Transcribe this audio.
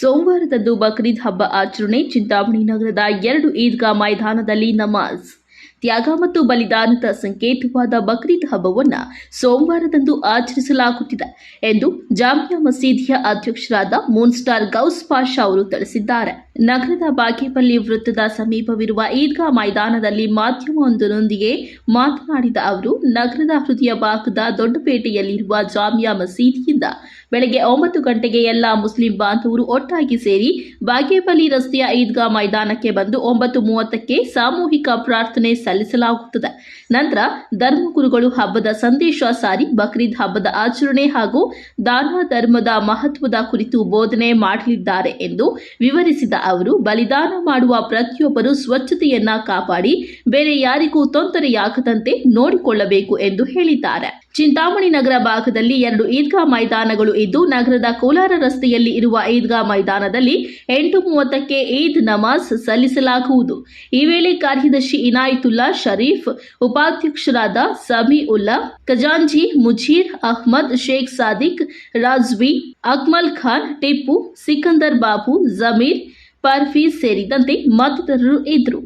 ಸೋಮವಾರದಂದು ಬಕ್ರೀದ್ ಹಬ್ಬ ಆಚರಣೆ ಚಿಂತಾಮಣಿ ನಗರದ ಎರಡು ಈದ್ಗಾ ಮೈದಾನದಲ್ಲಿ ನಮಾಜ್. ತ್ಯಾಗ ಮತ್ತು ಬಲಿದಾನದ ಸಂಕೇತವಾದ ಬಕ್ರೀದ್ ಹಬ್ಬವನ್ನು ಸೋಮವಾರದಂದು ಆಚರಿಸಲಾಗುತ್ತಿದೆ ಎಂದು ಜಾಮಿಯಾ ಮಸೀದಿಯ ಅಧ್ಯಕ್ಷರಾದ ಮೂನ್ಸ್ಟಾರ್ ಗೌಸ್ ಪಾಷಾ ಅವರು ತಿಳಿಸಿದ್ದಾರೆ. ನಗರದ ಬಾಗೇಪಲ್ಲಿ ವೃತ್ತದ ಸಮೀಪವಿರುವ ಈದ್ಗಾ ಮೈದಾನದಲ್ಲಿ ಮಾಧ್ಯಮವೊಂದರೊಂದಿಗೆ ಮಾತನಾಡಿದ ಅವರು, ನಗರದ ಹೃದಯ ಭಾಗದ ದೊಡ್ಡಪೇಟೆಯಲ್ಲಿರುವ ಜಾಮಿಯಾ ಮಸೀದಿಯಿಂದ ಬೆಳಗ್ಗೆ ಒಂಬತ್ತು ಗಂಟೆಗೆ ಎಲ್ಲ ಮುಸ್ಲಿಂ ಬಾಂಧವರು ಒಟ್ಟಾಗಿ ಸೇರಿ ಬಾಗೇಪಲ್ಲಿ ರಸ್ತೆಯ ಈದ್ಗಾ ಮೈದಾನಕ್ಕೆ ಬಂದು ಒಂಬತ್ತು ಮೂವತ್ತಕ್ಕೆ ಸಾಮೂಹಿಕ ಪ್ರಾರ್ಥನೆ ಸಲ್ಲಿಸಲಾಗುತ್ತದೆ. ನಂತರ ಧರ್ಮಗುರುಗಳು ಹಬ್ಬದ ಸಂದೇಶ ಸಾರಿ, ಬಕ್ರೀದ್ ಹಬ್ಬದ ಆಚರಣೆ ಹಾಗೂ ದಾನ ಧರ್ಮದ ಮಹತ್ವದ ಕುರಿತು ಬೋಧನೆ ಮಾಡಲಿದ್ದಾರೆ ಎಂದು ವಿವರಿಸಿದ ಅವರು ಬಲಿದಾನ ಮಾಡುವ ಪ್ರತಿಯೊಬ್ಬರು ಸ್ವಚ್ಛತೆಯನ್ನ ಕಾಪಾಡಿ ಬೇರೆ ಯಾರಿಗೂ ತೊಂದರೆಯಾಗದಂತೆ ನೋಡಿಕೊಳ್ಳಬೇಕು ಎಂದು ಹೇಳಿದ್ದಾರೆ. ಚಿಂತಾಮಣಿ ನಗರ ಭಾಗದಲ್ಲಿ ಎರಡು ಈದ್ಗಾ ಮೈದಾನಗಳು ಇದ್ದು ನಗರದ ಕೋಲಾರ ರಸ್ತೆಯಲ್ಲಿ ಇರುವ ಈದ್ಗಾ ಮೈದಾನದಲ್ಲಿ ಎಂಟು ಮೂವತ್ತಕ್ಕೆ ಈದ್ ನಮಾಜ್ ಸಲ್ಲಿಸಲಾಗುವುದು. ಈ ವೇಳೆ ಕಾರ್ಯದರ್ಶಿ ಇನಾಯತುಲ್ಲಾ ಶರೀಫ್, ಉಪಾಧ್ಯಕ್ಷರಾದ ಸಮಿ ಉಲ್ಲಾ ಖಜಾಂಜಿ ಮುಜೀರ್ ಅಹ್ಮದ್, ಶೇಖ್ ಸಾದಿಕ್, ರಾಜ್ವಿ, ಅಕ್ಮಲ್ ಖಾನ್, ಟಿಪ್ಪು, ಸಿಕಂದರ್ ಬಾಬು, ಜಮೀರ್ ಪರ್ಫೀಸ್ ಸೇರಿದಂತೆ ಮತ್ತಿತರರು ಇದ್ದರು.